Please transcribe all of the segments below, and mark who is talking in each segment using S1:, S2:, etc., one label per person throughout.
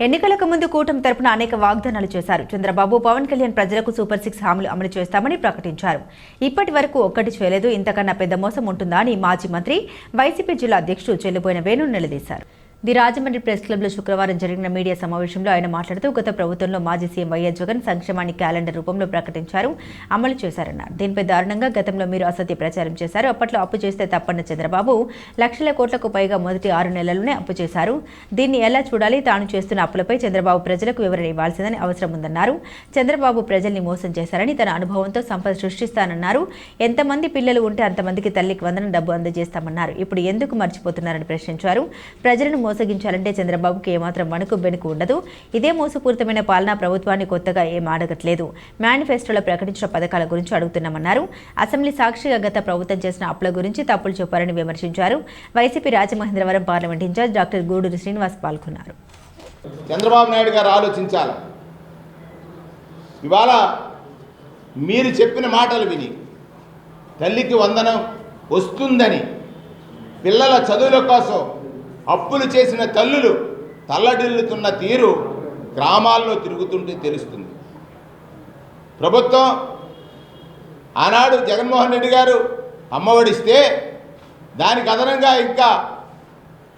S1: ఎన్నికలకు ముందు కూటమి తరపున అనేక వాగ్దానాలు చేశారు. చంద్రబాబు పవన్ కళ్యాణ్ ప్రజలకు సూపర్ సిక్స్ హామీలు అమలు చేస్తామని ప్రకటించారు. ఇప్పటి వరకు ఒక్కటి చేయలేదు. ఇంతకన్నా పెద్ద మోసం ఉంటుందా అని మాజీ మంత్రి వైసీపీ జిల్లా అధ్యక్షుడు చెల్లిపోయిన వేణు నిలదీశారు. ది రాజమండ్రి ప్రెస్ క్లబ్లో శుక్రవారం జరిగిన మీడియా సమావేశంలో ఆయన మాట్లాడుతూ గత ప్రభుత్వంలో మాజీ సీఎం వైఎస్ జగన్ సంక్షేమాన్ని క్యాలెండర్ రూపంలో ప్రకటించారు అమలు చేశారన్నారు. దీనిపై దారుణంగా గతంలో మీరు అసత్య ప్రచారం చేశారు అప్పట్లో అప్పు చేస్తే తప్పన్న చంద్రబాబు లక్షల కోట్లకు పైగా మొదటి ఆరు నెలల్లోనే అప్పు చేశారు. దీన్ని ఎలా చూడాలి? తాను చేస్తున్న అప్పులపై చంద్రబాబు ప్రజలకు వివరణ ఇవ్వాల్సిందని అవసరం ఉందన్నారు. చంద్రబాబు ప్రజల్ని మోసం చేశారని తన అనుభవంతో సంపద సృష్టిస్తానన్నారు. ఎంతమంది పిల్లలు ఉంటే అంతమందికి తల్లికి వందన డబ్బు అందజేస్తామన్నారు. ఇప్పుడు ఎందుకు మర్చిపోతున్నారని ప్రశ్నించారు. ప్రజలను మోసగించాలంటే చంద్రబాబుకి ఏమాత్రం వణుకు బెనుకు ఉండదు. ఇదే మోసపూరితమైన పాలనా ప్రభుత్వాన్ని కొత్తగా ఏం అడగట్లేదు మేనిఫెస్టోలో ప్రకటించిన పథకాల గురించి అడుగుతున్నామన్నారు. అసెంబ్లీ సాక్షిగా గత ప్రభుత్వం చేసిన అప్పుల గురించి తప్పులు చెప్పారని విమర్శించారు. YCP Rajamahendravaram parliament incharge doctor Guduru Srinivas పాల్గొన్నారు.
S2: చంద్రబాబు నాయుడు గారు ఆలోచించాలి. ఇవాళ మీరు చెప్పిన మాటలు విని తల్లికి వందనం వస్తుందని పిల్లల చదువుల కోసం అప్పులు చేసిన తల్లులు తల్లడిల్లుతున్న తీరు గ్రామాల్లో తిరుగుతుంటే తెలుస్తుంది. ప్రభుత్వం ఆనాడు జగన్మోహన్ రెడ్డి గారు అమ్మఒడిస్తే దానికి అదనంగా ఇంకా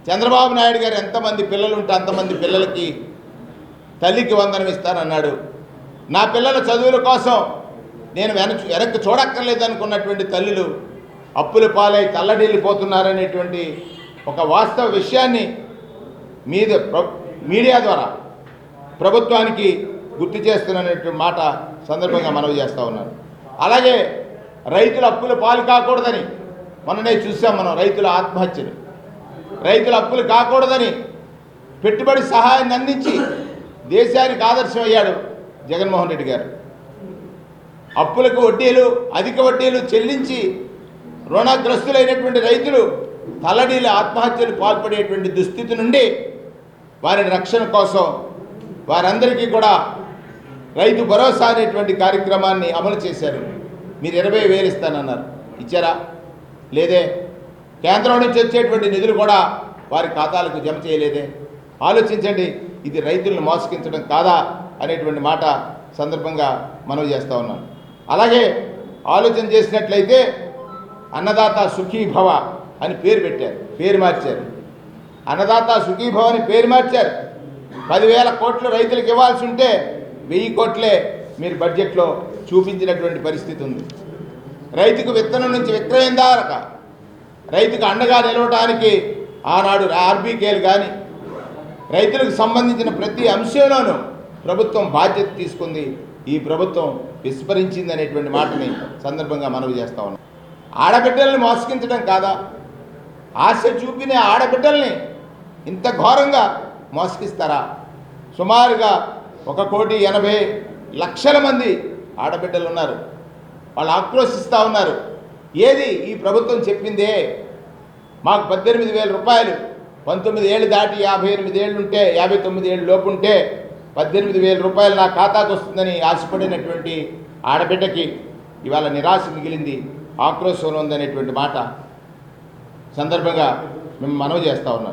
S2: చంద్రబాబు నాయుడు గారు ఎంతమంది పిల్లలు ఉంటే అంతమంది పిల్లలకి తల్లికి వందనం ఇస్తానన్నాడు. నా పిల్లల చదువుల కోసం నేను వెనక్కి వెనక్కి చూడక్కర్లేదు అనుకున్నటువంటి తల్లులు అప్పుల పాలై తల్లడిల్లిపోతున్నారనేటువంటి ఒక వాస్తవ విషయాన్ని మీద ప్ర- మీడియా ద్వారా ప్రభుత్వానికి గుర్తు చేస్తున్నటువంటి మాట సందర్భంగా మనవి చేస్తూ ఉన్నాను. అలాగే రైతుల అప్పుల పాలు కాకూడదని మొన్ననే చూసాం మనం రైతుల ఆత్మహత్యలు. రైతుల అప్పులు కాకూడదని పెట్టుబడి సహాయాన్ని అందించి దేశానికి ఆదర్శం అయ్యాడు జగన్మోహన్ రెడ్డి గారు. అప్పులకు వడ్డీలు అధిక వడ్డీలు చెల్లించి రుణగ్రస్తులైనటువంటి రైతులు తల్లడీల ఆత్మహత్యలు పాల్పడేటువంటి దుస్థితి నుండి వారి రక్షణ కోసం వారందరికీ కూడా రైతు భరోసా అనేటువంటి కార్యక్రమాన్ని అమలు చేశారు. మీరు ఇరవై వేలు ఇస్తానన్నారు. ఇచ్చారా? లేదే. కేంద్రం నుంచి వచ్చేటువంటి నిధులు కూడా వారి ఖాతాలకు జమ చేయలేదే. ఆలోచించండి ఇది రైతులను మోసగించడం కాదా అనేటువంటి మాట సందర్భంగా మనవి చేస్తూ ఉన్నాను అలాగే ఆలోచన చేసినట్లయితే అన్నదాత సుఖీభవ అని పేరు పెట్టారు పేరు మార్చారు. అన్నదాత సుఖీభవ అని పేరు మార్చారు. పదివేల కోట్లు రైతులకు ఇవ్వాల్సి ఉంటే వెయ్యి కోట్లే మీరు బడ్జెట్లో చూపించినటువంటి పరిస్థితి ఉంది. రైతుకు విత్తనం నుంచి విక్రయం దాకా రైతుకు అండగా నిలవటానికి ఆనాడు ఆర్బీకేలు కానీ రైతులకు సంబంధించిన ప్రతి అంశంలోనూ ప్రభుత్వం బాధ్యత తీసుకుంది. ఈ ప్రభుత్వం విస్మరించింది అనేటువంటి మాటని సందర్భంగా మనవి చేస్తా ఉన్నాం. ఆడబిడ్డలను మోసగించడం కాదా? ఆశ చూపిన ఆడబిడ్డల్ని ఇంత ఘోరంగా మోసగిస్తారా? సుమారుగా ఒక కోటి ఎనభై లక్షల మంది ఆడబిడ్డలు ఉన్నారు. వాళ్ళు ఆక్రోశిస్తూ ఉన్నారు. ఏది ఈ ప్రభుత్వం చెప్పిందే? మాకు పద్దెనిమిది వేల రూపాయలు. పంతొమ్మిది ఏళ్ళు దాటి యాభై ఎనిమిది ఏళ్ళు ఉంటే యాభై తొమ్మిది ఏళ్ళు లోపు ఉంటే పద్దెనిమిది వేల రూపాయలు నా ఖాతాకు వస్తుందని ఆశపడినటువంటి ఆడబిడ్డకి ఇవాళ నిరాశ మిగిలింది ఆక్రోశంలో ఉందనేటువంటి మాట సందర్భంగా మేము మనవి చేస్తా ఉన్నాం.